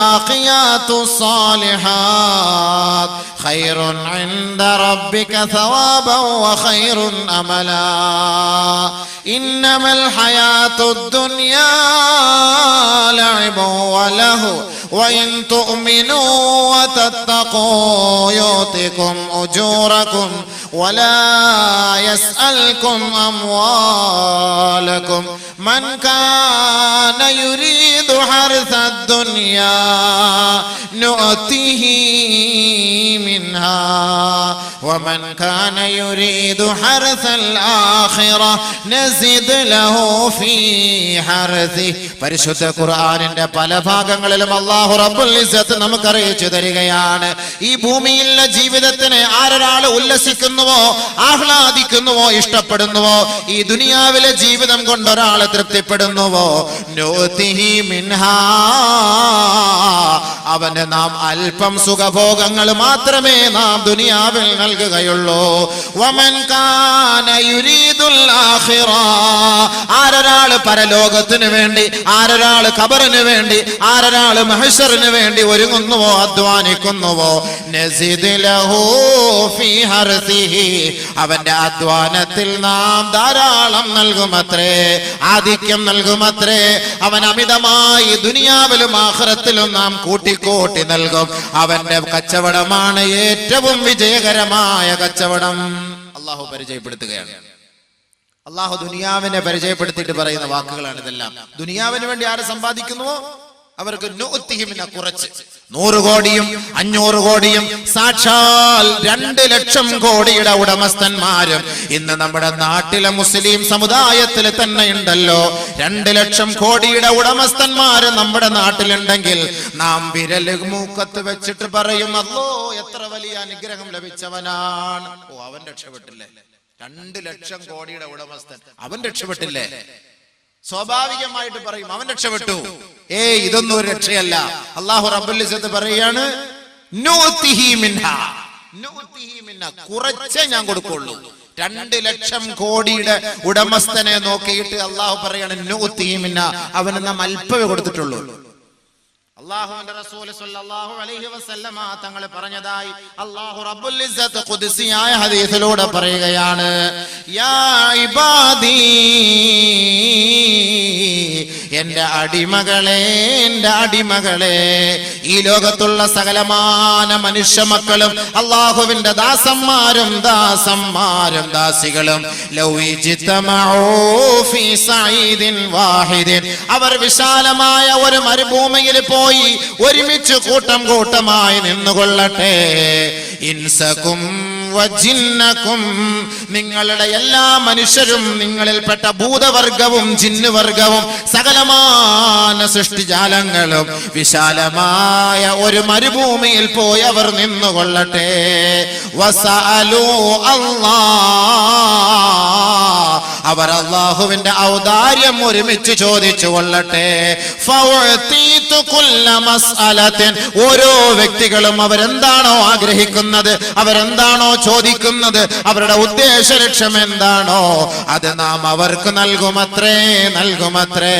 الباقيات الصالحات. خير عند ربك ثوابا وخير أملا. إنما الحياة الدنيا لعب وله وإن تؤمنوا وتتقوا يؤتكم أجوركم ولا يسألكم أموالكم. من كان نؤته منها ومن كان يريد حرث الآخرة نزد له في حرثه പരിശുദ്ധ ഖുർആനിന്റെ പല ഭാഗങ്ങളിലും അള്ളാഹു റബ്ബുൽ ഇസ്സത്ത് നമുക്ക് അറിയിച്ചു തരികയാണ് ഈ ഭൂമിയിലെ ജീവിതത്തിന് ആരൊരാൾ ഉല്ലസിക്കുന്നുവോ ആഹ്ലാദിക്കുന്നുവോ ഇഷ്ടപ്പെടുന്നുവോ ഈ ദുനിയാവിലെ ജീവിതം കൊണ്ട് ഒരാൾ തൃപ്തിപ്പെടുന്നുവോ നൂതിഹി മിൻഹാ അവന് നാം അല്പം സുഖഭോഗങ്ങൾ മാത്രമേ നാം ദുനിയാവിൽ നൽകുകയുള്ളൂ വമൻ ആരൊരാൾ പരലോകത്തിന് വേണ്ടി ആരൊരാൾ ഖബറിന് വേണ്ടി ആരൊരാൾ മഹശറിന് വേണ്ടി ഒരുങ്ങുന്നുവോ അധ്വാനിക്കുന്നുവോ? അവന്റെ അധ്വാനത്തിൽ നാം ധാരാളം നൽകുമത്രേ. ആധിക്യം നൽകുമത്രേ. അവൻ അമിതമായി ദുനിയാവിലും ആഖിറത്തിലും നാം കൂട്ടിക്കൂട്ടി നൽകും. അവന്റെ കച്ചവടമാണ് ഏറ്റവും വിജയകരമായ കച്ചവടം അള്ളാഹു പരിചയപ്പെടുത്തുകയാണ്. അള്ളാഹു ദുനിയാവിനെ പരിചയപ്പെടുത്തിയിട്ട് പറയുന്ന വാക്കുകളാണ് ഇതെല്ലാം ദുനിയാവിന് വേണ്ടി ആരെ സമ്പാദിക്കുന്നുവോ? അവർക്ക് കുറച്ച്. നൂറ് കോടിയും അഞ്ഞൂറ് കോടിയും. സാക്ഷാൽ രണ്ട് ലക്ഷം കോടിയുടെ ഉടമസ്ഥന്മാരും. ഇന്ന് നമ്മുടെ നാട്ടിലെ മുസ്ലിം സമുദായത്തിൽ തന്നെ ഉണ്ടല്ലോ. രണ്ട് ലക്ഷം കോടിയുടെ ഉടമസ്ഥന്മാര് നമ്മുടെ നാട്ടിലുണ്ടെങ്കിൽ നാം വിരൽ മൂക്കത്ത് വെച്ചിട്ട് പറയും അല്ലോ എത്ര വലിയ അനുഗ്രഹം ലഭിച്ചവനാണ്. ഓ അവൻ രക്ഷപ്പെട്ടില്ലേ? രണ്ട് ലക്ഷം കോടിയുടെ ഉടമസ്ഥൻ. അവൻ രക്ഷപ്പെട്ടില്ലേ? സ്വാഭാവികമായിട്ട് പറയും അവൻ രക്ഷപ്പെട്ടു ഏ ഇതൊന്നും ഒരു രക്ഷയല്ല അള്ളാഹു റബ്ബുലിസത്ത് പറയാണ്. കുറച്ചേ ഞാൻ കൊടുക്കുള്ളൂ രണ്ട് ലക്ഷം കോടിയുടെ ഉടമസ്ഥനെ നോക്കിയിട്ട് അള്ളാഹു പറയാണ്. അവന് നാം അല്പമേ കൊടുത്തിട്ടുള്ളൂ അള്ളാഹുവിന്റെ റസൂൽ സ്വല്ലല്ലാഹു അലൈഹി വസല്ലമ തങ്ങൾ പറഞ്ഞതായി അല്ലാഹു റബ്ബുൽ ഇസ്സത്ത് ഖുദ്സിയായ ഹദീസിലൂടെ പറയുകയാണ് യാ ഇബാദി എന്റെ അടിമകളെ എന്റെ അടിമകളെ ഈ ലോകത്തുള്ള സകലമാന മനുഷ്യ മക്കളും അള്ളാഹുവിന്റെ ദാസന്മാരും ദാസന്മാരും ദാസികളും. വാഹിദിൻ. അവർ വിശാലമായ ഒരു മരുഭൂമിയിൽ പോയി ഒരുമിച്ച് കൂട്ടം കൂട്ടമായി നിന്നുകൊള്ളട്ടെ. ഇൻസക്കും വജിന്നക്കും നിങ്ങളുടെ എല്ലാ മനുഷ്യരും നിങ്ങളിൽപ്പെട്ട ഭൂതവർഗവും ജിന്നുവർഗവും സകലമാന സൃഷ്ടിജാലങ്ങളും വിശാലമായ ഒരു മരുഭൂമിയിൽ പോയി അവർ നിന്നുകൊള്ളട്ടെ. അവർ അള്ളാഹുവിന്റെ ഔദാര്യം ഒരുമിച്ച് ചോദിച്ചു കൊള്ളട്ടെ ഓരോ വ്യക്തികളും അവരെന്താണോ ആഗ്രഹിക്കുന്നത് അവരെന്താണോ ചോദിക്കുന്നത് അവരുടെ ഉദ്ദേശ ലക്ഷ്യം എന്താണോ അത് നാം അവർക്ക് നൽകുമത്രേ നൽകുമത്രേ.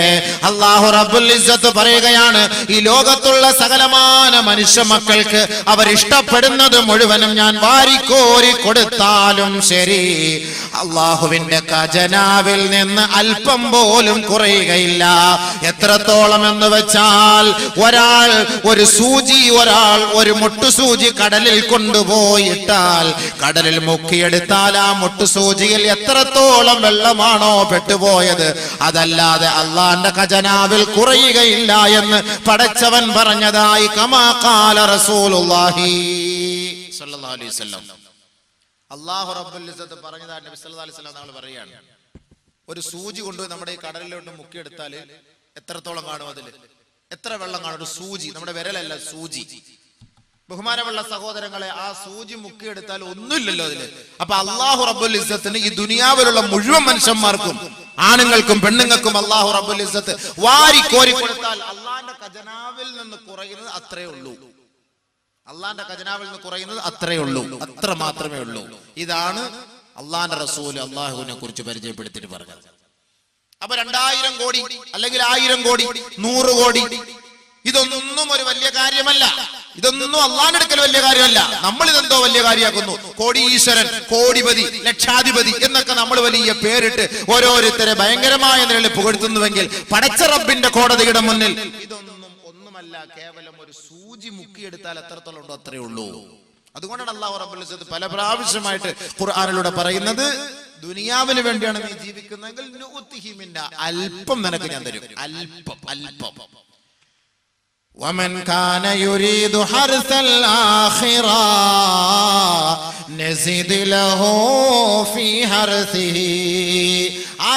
അള്ളാഹു റബുൽ പറയുകയാണ് ഈ ലോകത്തുള്ള സകലമാന മനുഷ്യ മക്കൾക്ക് അവരിഷ്ടപ്പെടുന്നത് മുഴുവനും ഞാൻ വാരിക്കോരി കൊടുത്താലും ശരി. അള്ളാഹുവിന്റെ ഖജനാവിൽ നിന്ന് അല്പം പോലും കുറയുകയില്ല. എത്രത്തോളം എന്ന് വെച്ചാൽ ഒരാൾ ഒരു സൂചി ഒരാൾ ഒരു മുട്ടുസൂചി കടലിൽ കൊണ്ടുപോയിട്ടാൽ കടലിൽ മുക്കിയെടുത്താൽ ആ മുട്ടുസൂചിയിൽ എത്രത്തോളം വെള്ളമാണോ പെട്ടുപോയത്. അതല്ലാതെ അള്ളാന്റെ ഖജനാവിൽ കുറയുകയില്ല എന്ന് പടച്ചവൻ പറഞ്ഞതായി കമാക്കാല റസൂലുള്ളാഹി അലൈഹി വസല്ലം. അള്ളാഹു റബ്ബുൽ ഇസ്സത്ത് പറഞ്ഞതായി നബി അലൈഹി വസല്ലം നമ്മൾ പറയുകയാണ്. ഒരു സൂചി കൊണ്ടുപോയി നമ്മുടെ ഈ കടലിലോട്ട് മുക്കിയെടുത്താൽ എത്രത്തോളം കാണും അതിൽ എത്ര വെള്ളം കാണും ഒരു സൂചി? നമ്മുടെ വിരലല്ല സൂചി. ബഹുമാനമുള്ള സഹോദരങ്ങളെ ആ സൂചി മുക്കിയെടുത്താൽ ഒന്നുമില്ലല്ലോ അതിൽ. അപ്പൊ അള്ളാഹു റബ്ബുൽ ഇസ്സത്തിന് ഈ ദുനിയാവിലുള്ള മുഴുവൻ മനുഷ്യന്മാർക്കും ആണുങ്ങൾക്കും പെണ്ണുങ്ങൾക്കും അള്ളാഹു റബ്ബുൽ ഇസ്സത്ത് വാരി കോരി കൊടുത്താൽ അള്ളാന്റെ ഖജനാവിൽ നിന്ന് കുറയുന്നത് അത്രേ ഉള്ളൂ. അള്ളാന്റെ ഖജനാവിൽ നിന്ന് കുറയുന്നത് അത്രേ ഉള്ളൂ. അത്ര മാത്രമേ ഉള്ളൂ. ഇതാണ് അള്ളാന്റെ റസൂൽ അള്ളാഹുവിനെ കുറിച്ച് പരിചയപ്പെടുത്തിയിട്ട് പറഞ്ഞത്. അപ്പൊ രണ്ടായിരം കോടി അല്ലെങ്കിൽ ആയിരം കോടി നൂറ് കോടി. ഇതൊന്നും ഒരു വലിയ കാര്യമല്ല. ഇതൊന്നും അള്ളാന്റെ അടുക്കൽ വലിയ കാര്യമല്ല. നമ്മൾ ഇതെന്തോ വലിയ കാര്യമാക്കുന്നു? കോടീശ്വരൻ കോടിപതി ലക്ഷാധിപതി എന്നൊക്കെ നമ്മൾ വലിയ പേരിട്ട് ഓരോരുത്തരെ ഭയങ്കരമായ നിലയിൽ പുകഴ്ത്തുന്നുവെങ്കിൽ പടച്ച റബ്ബിന്റെ കോടതിയുടെ മുന്നിൽ ഇതൊന്നും ഒന്നുമല്ല കേവലം ഒരു സൂചി മുക്കിയെടുത്താൽ എത്രത്തോളം ഉണ്ടോ അത്രേ ഉള്ളൂ. അതുകൊണ്ടാണ് അള്ളാഹു റബ്ബുൽ ഇസ്സത്ത് പല പ്രാവശ്യമായിട്ട് ഖുർആനിലൂടെ പറയുന്നത് ദുനിയാവിന് വേണ്ടിയാണ് നീ ജീവിക്കുന്നതെങ്കിൽ നുഉത്തിഹി മിന്ന. അല്പം നിനക്ക് ഞാൻ തരും അല്പം അല്പം ومن كان يريد حرث الآخرة نزد له في حرثه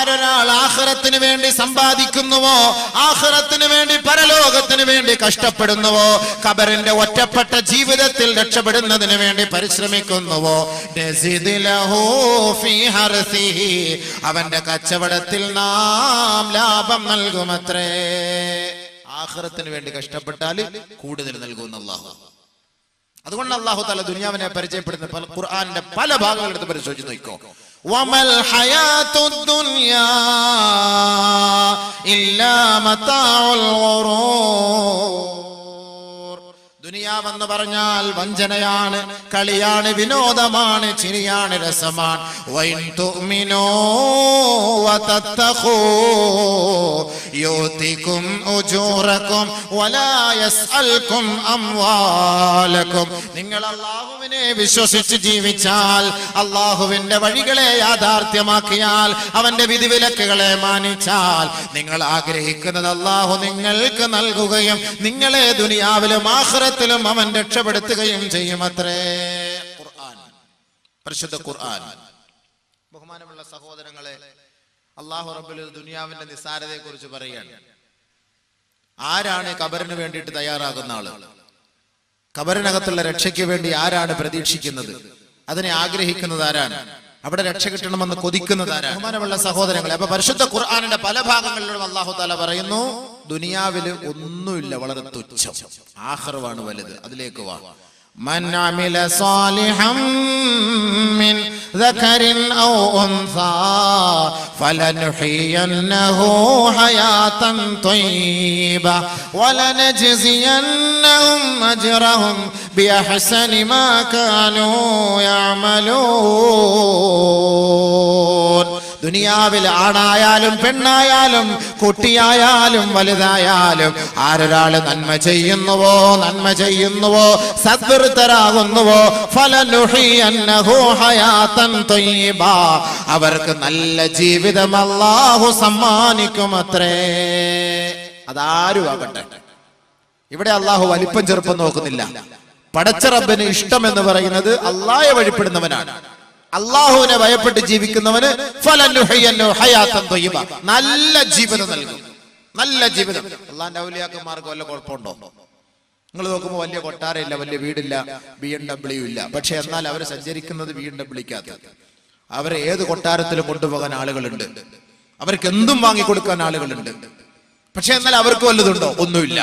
ആരൊരാൾ ആഹ്റത്തിന് വേണ്ടി സമ്പാദിക്കുന്നുവോ? ആഹ്റത്തിന് വേണ്ടി പരലോകത്തിന് വേണ്ടി കഷ്ടപ്പെടുന്നുവോ? കബറിന്റെ ഒറ്റപ്പെട്ട ജീവിതത്തിൽ രക്ഷപ്പെടുന്നതിന് വേണ്ടി പരിശ്രമിക്കുന്നുവോ. അവന്റെ കച്ചവടത്തിൽ നാം ലാഭം നൽകുമത്രേ. ആഹ്റത്തിന് വേണ്ടി കഷ്ടപ്പെട്ടാൽ കൂടുതൽ നൽകുന്ന അള്ളാഹു അതുകൊണ്ട് അള്ളാഹു തല ദുനിയാവിനെ പരിചയപ്പെടുന്ന പല ഖുർആാനിന്റെ പല ഭാഗങ്ങളെടുത്ത് പരിശോധിച്ച് നോക്കോ. മതാഉൽ ഖുറൂർ ദുനിയാവെന്ന് പറഞ്ഞാൽ വഞ്ചനയാണ് കളിയാണ് വിനോദമാണ് ചിരിയാണ് രസമാണ്. വൈൻ തുഅ്മിനൂ വതത്തഖൂ യൂതികും വലാ യസ്അൽകും അംവാലകും നിങ്ങൾ അല്ലാഹുവിനെ വിശ്വസിച്ച് ജീവിച്ചാൽ അള്ളാഹുവിന്റെ വഴികളെ യാഥാർത്ഥ്യമാക്കിയാൽ അവന്റെ വിധിവിലക്കുകളെ മാനിച്ചാൽ നിങ്ങൾ ആഗ്രഹിക്കുന്നത് അള്ളാഹു നിങ്ങൾക്ക് നൽകുകയും നിങ്ങളെ ദുനിയാവിലും ആഖിറത്തിലും അവൻ രക്ഷപ്പെടുത്തുകയും ചെയ്യുമത്രേ. ഖുർആൻ. പരിശുദ്ധ ഖുർആൻ. ബഹുമാനമുള്ള സഹോദരങ്ങളെ അള്ളാഹു റബ്ബുൽ ദുനിയാവിന്റെ നിസ്സാരതയെ കുറിച്ച് പറയുകയാണ്. ആരാണ് കബറിന് വേണ്ടിയിട്ട് തയ്യാറാകുന്ന ആൾ? കബറിനകത്തുള്ള രക്ഷയ്ക്ക് വേണ്ടി ആരാണ് പ്രതീക്ഷിക്കുന്നത്? അതിനെ ആഗ്രഹിക്കുന്നത് ആരാണ്? അവിടെ രക്ഷ കിട്ടണമെന്ന് കൊതിക്കുന്നത് ബഹുമാനമുള്ള സഹോദരങ്ങളെ അപ്പൊ പരിശുദ്ധ ഖുർആാനിന്റെ പല ഭാഗങ്ങളിലും അള്ളാഹു താല പറയുന്നു ദുനിയാവിൽ ഒന്നുമില്ല വളരെ തുച്ഛം. ആഹ്റവാണ് വലുത്. അതിലേക്ക് വാ. من عمل صالحا من ذكر أو أنثى فلنحيينه حياة طيبة ولنجزينهم أجرهم بأحسن ما كانوا يعملون. ദുനിയാവിൽ ആണായാലും പെണ്ണായാലും കുട്ടിയായാലും വലുതായാലും ആരൊരാൾ നന്മ ചെയ്യുന്നുവോ നന്മ ചെയ്യുന്നുവോ സദ്വൃത്തരാകുന്നുവോ. അവർക്ക് നല്ല ജീവിതം അല്ലാഹു സമ്മാനിക്കുമത്രേ. അതാരും ആകട്ടെ ഇവിടെ അള്ളാഹു വലിപ്പം ചെറുപ്പം നോക്കുന്നില്ല. പടച്ച റബ്ബിന് ഇഷ്ടം എന്ന് പറയുന്നത് അള്ളാഹെ വഴിപ്പെടുന്നവനാണ്. അള്ളാഹുവിനെ ഭയപ്പെട്ട് ജീവിക്കുന്നവന്. നല്ല ജീവിതം നൽകും. നല്ല ജീവിതം അള്ളാന്റെ ഔലിയാക്കന്മാർക്ക് വല്ല കുഴപ്പമുണ്ടോ? നിങ്ങൾ നോക്കുമ്പോൾ വലിയ കൊട്ടാരമില്ല വലിയ വീടില്ല ബി എം ഡബ്ല്യു ഇല്ല. പക്ഷെ എന്നാൽ അവർ സഞ്ചരിക്കുന്നത് ബി എം ഡബ്ല്യൂക്കകത്ത് അവരെ ഏത് കൊട്ടാരത്തിലും കൊണ്ടുപോകാൻ ആളുകളുണ്ട്. അവർക്ക് എന്തും വാങ്ങിക്കൊടുക്കാൻ ആളുകളുണ്ട്. പക്ഷെ എന്നാൽ അവർക്ക് വല്ലതുണ്ടോ? ഒന്നുമില്ല.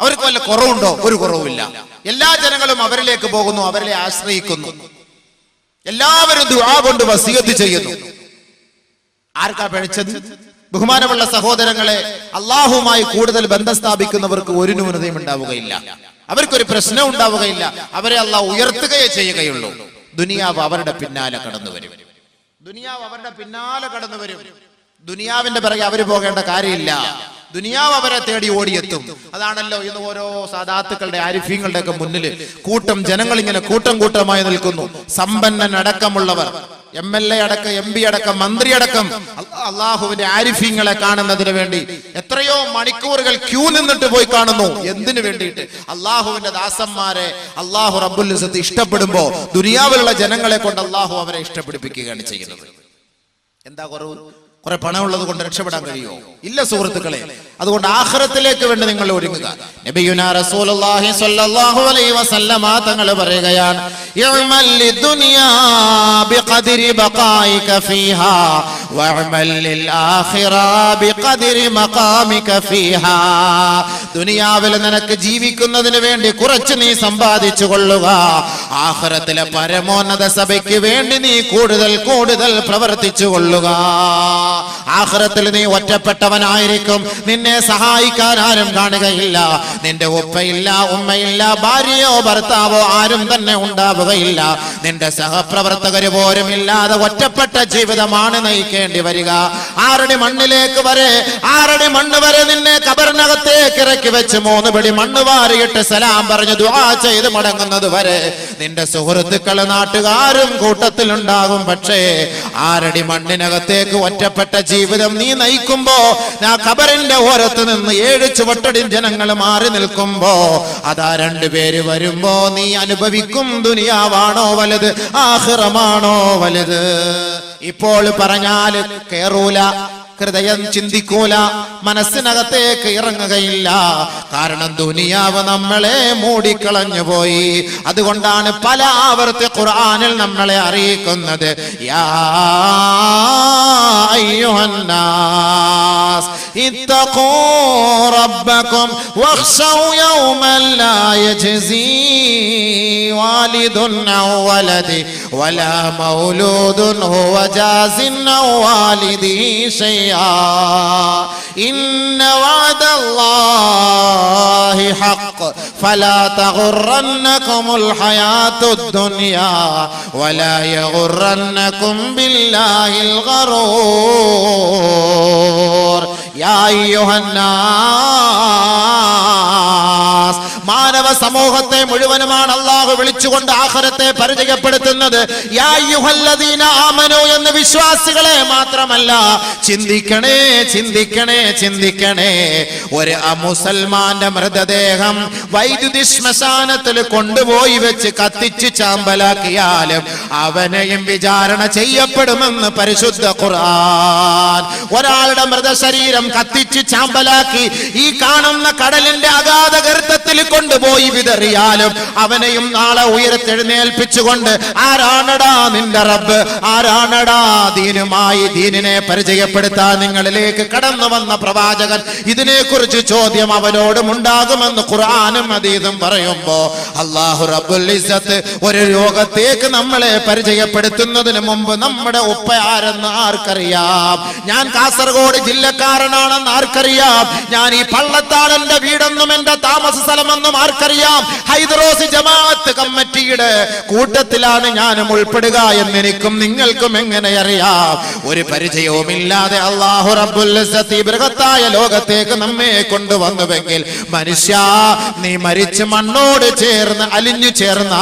അവർക്ക് വല്ല കുറവുണ്ടോ? ഒരു കുറവുമില്ല. എല്ലാ ജനങ്ങളും അവരിലേക്ക് പോകുന്നു അവരെ ആശ്രയിക്കുന്നു. എല്ലാവരും ദുആ കൊണ്ട് വസീയത്ത് ചെയ്യുന്നു. ആർക്കാ പിഴച്ചത് ബഹുമാനമുള്ള സഹോദരങ്ങളെ അള്ളാഹുമായി കൂടുതൽ ബന്ധം സ്ഥാപിക്കുന്നവർക്ക് ഒരു ന്യൂനതയും ഉണ്ടാവുകയില്ല. അവർക്കൊരു പ്രശ്നം ഉണ്ടാവുകയില്ല. അവരെ അള്ളാഹ് ഉയർത്തുകയേ ചെയ്യുകയുള്ളൂ. ദുനിയാവ് അവരുടെ പിന്നാലെ കടന്നു വരും. ദുനിയാവ് അവരുടെ പിന്നാലെ കടന്നു വരും. ദുനിയാവിന്റെ പിറകെ അവർ പോകേണ്ട കാര്യമില്ല. ദുനിയാവ് അവരെ തേടി ഓടിയെത്തും. അതാണല്ലോ ഇന്ന് ഓരോ സാധാത്തുക്കളുടെ ആരിഫ്യങ്ങളുടെ ഒക്കെ മുന്നിൽ കൂട്ടം ജനങ്ങൾ ഇങ്ങനെ കൂട്ടം കൂട്ടമായി നിൽക്കുന്നു. സമ്പന്നൻ അടക്കമുള്ളവർ എം എൽ എ അടക്കം എം പി അടക്കം മന്ത്രി അടക്കം അള്ളാഹുവിന്റെ ആരിഫ്യങ്ങളെ കാണുന്നതിന് വേണ്ടി എത്രയോ മണിക്കൂറുകൾ ക്യൂ നിന്നിട്ട് പോയി കാണുന്നു. എന്തിനു വേണ്ടിയിട്ട്? അള്ളാഹുവിന്റെ ദാസന്മാരെ അള്ളാഹു റബ്ബുൽ ഇഷ്ടപ്പെടുമ്പോ ദുനിയാവിലുള്ള ജനങ്ങളെ കൊണ്ട് അള്ളാഹു അവരെ ഇഷ്ടപ്പെടുപ്പിക്കുകയാണ് ചെയ്യുന്നത്. എന്താ കുറവ്? കുറെ പണമുള്ളത് കൊണ്ട് രക്ഷപ്പെടാൻ കഴിയുമോ? ഇല്ല സുഹൃത്തുക്കളെ. അതുകൊണ്ട് ആഹ്റത്തിലേക്ക് വേണ്ടി നിങ്ങൾ ഒരുങ്ങുക. നബിയുന പറയുകയാണ് ദുനിയാവിൽ നിനക്ക് ജീവിക്കുന്നതിന് വേണ്ടി കുറച്ച് നീ സമ്പാദിച്ചു കൊള്ളുക. ആഖിറത്തിലെ പരമോന്നത സഭയ്ക്ക് വേണ്ടി നീ കൂടുതൽ കൂടുതൽ പ്രവർത്തിച്ചു കൊള്ളുക. ആഖിറത്തിൽ നീ ഒറ്റപ്പെട്ടവനായിരിക്കും. നിന്നെ സഹായിക്കാൻ ആരും കാണുകയില്ല. നിന്റെ ഉപ്പയില്ല ഉമ്മയില്ല ഭാര്യയോ ഭർത്താവോ ആരും തന്നെ ഉണ്ടാവുകയില്ല. നിന്റെ സഹപ്രവർത്തകര് പോലും ഇല്ലാതെ ഒറ്റപ്പെട്ട ജീവിതമാണ് നയിക്കേണ്ടി വരിക. ആരുടെ മണ്ണിലേക്ക് വരെ ആരുടെ മണ്ണ് വരെ നിന്നെ കബറിനകത്തേക്ക് ഇറക്കി വെച്ച് മൂന്ന് പിടി മണ്ണ് വാരിയിട്ട് സലാം പറഞ്ഞു ദുആ ചെയ്ത് മടങ്ങുന്നത് വരെ. നിന്റെ സുഹൃത്തുക്കൾ നാട്ടുകാരും കൂട്ടത്തിലുണ്ടാകും. പക്ഷേ ആരടി മണ്ണിനകത്തേക്ക് ഒറ്റപ്പെട്ട ജീവിതം നീ നയിക്കുമ്പോ ഞാൻ കബറിന്റെ ഓരത്ത് നിന്ന് ഏഴ് ചുവട്ടടി ജനങ്ങൾ മാറി നിൽക്കുമ്പോ അതാ രണ്ടുപേര് വരുമ്പോ നീ അനുഭവിക്കും ദുനിയാവാണോ വലുത് ആഹ്റമാണോ വലുത്? ഇപ്പോൾ പറഞ്ഞാൽ കേറൂല. ഹൃദയം ചിന്തിക്കൂല മനസ്സിനകത്തേക്ക് ഇറങ്ങുകയില്ല കാരണം ദുനിയാവ് നമ്മളെ മൂടിക്കളഞ്ഞു പോയി അതുകൊണ്ടാണ് പല ആവർത്തി ഖുർആനിൽ നമ്മളെ അറിയിക്കുന്നത് യാ അയ്യുഹന്നാസ് ഇത്തഖൂ റബ്ബക്കും വഖ്ശൗ യൗമൻ ലാ യജ്സി വാലിദുൻ ഔ വലദി വലാ മൗലൂദുൻ ഹുവ ജാസിൻ ഔ വാലിദിഹി شيئا إن وعد الله حق. فلا تغرنكم الحياة الدنيا ولا يغرنكم بالله الغرور. മാനവ സമൂഹത്തെ മുഴുവനുമാണ് അള്ളാഹു വിളിച്ചുകൊണ്ട് ആഹരത്തെ പരിചയപ്പെടുത്തുന്നത്. എന്ന് വിശ്വാസികളെ മാത്രമല്ല. ചിന്തിക്കണേ ചിന്തിക്കണേ ചിന്തിക്കണേ. ഒരു മുസൽമാന്റെ മൃതദേഹം വൈദ്യുതി ശ്മശാനത്തിൽ കൊണ്ടുപോയി വെച്ച് കത്തിച്ച് ചാമ്പലാക്കിയാലും അവനെയും വിചാരണ ചെയ്യപ്പെടുമെന്ന് പരിശുദ്ധ ഖുർആൻ. ഒരാളുടെ മൃതശരീരം കത്തിച്ച് ചാമ്പലാക്കി ഈ കാണുന്ന കടലിന്റെ അഗാധ ഗർത്തത്തിൽ കൊണ്ടുപോയി വിതറിയാലും അവനെയും നാളെ ഉയരത്തെഴുന്നേൽപ്പിച്ചുകൊണ്ട് ആരാണടാ നിന്റെ റബ്ബ്? ആരാണടാ ദീനുമായി ദീനിനെ പരിചയപ്പെടുത്താൻ നിങ്ങളിലേക്ക് കടന്നു വന്ന പ്രവാചകൻ? ഇതിനെക്കുറിച്ച് ചോദ്യം അവനോടും ഉണ്ടാകുമെന്ന് ഖുർആാനും അതീതും പറയുമ്പോ അള്ളാഹു റബ്ബുൽ ഇസ്സത്ത് ഒരു രോഗത്തേക്ക് നമ്മളെ പരിചയപ്പെടുത്തുന്നതിന് മുമ്പ് നമ്മുടെ ഉപ്പ ആരെന്ന് ആർക്കറിയാം? ഞാൻ കാസർഗോഡ് ജില്ലക്കാരനാണെന്ന് ആർക്കറിയാം? ഞാൻ ഈ പള്ളത്താളന്റെ വീടെന്നും എന്റെ താമസ സ്ഥലമെന്നും ആർക്കറിയാം? ഹൈദറോസ് ജമാഅത്ത് കമ്മിറ്റിയുടെ കൂട്ടത്തിലാണ് ഞാനും ഉൾപ്പെടുക എന്ന് എനിക്കും നിങ്ങൾക്കും എങ്ങനെ അറിയാം? ഒരു പരിചയവുമില്ലാതെ അള്ളാഹു റബ്ബുൽ ബൃഹത്തായ ലോകത്തേക്ക് നമ്മെ കൊണ്ടുവന്നുവെങ്കിൽ മനുഷ്യ നീ മരിച്ച് മണ്ണോട് ചേർന്ന് അലിഞ്ഞു ചേർന്ന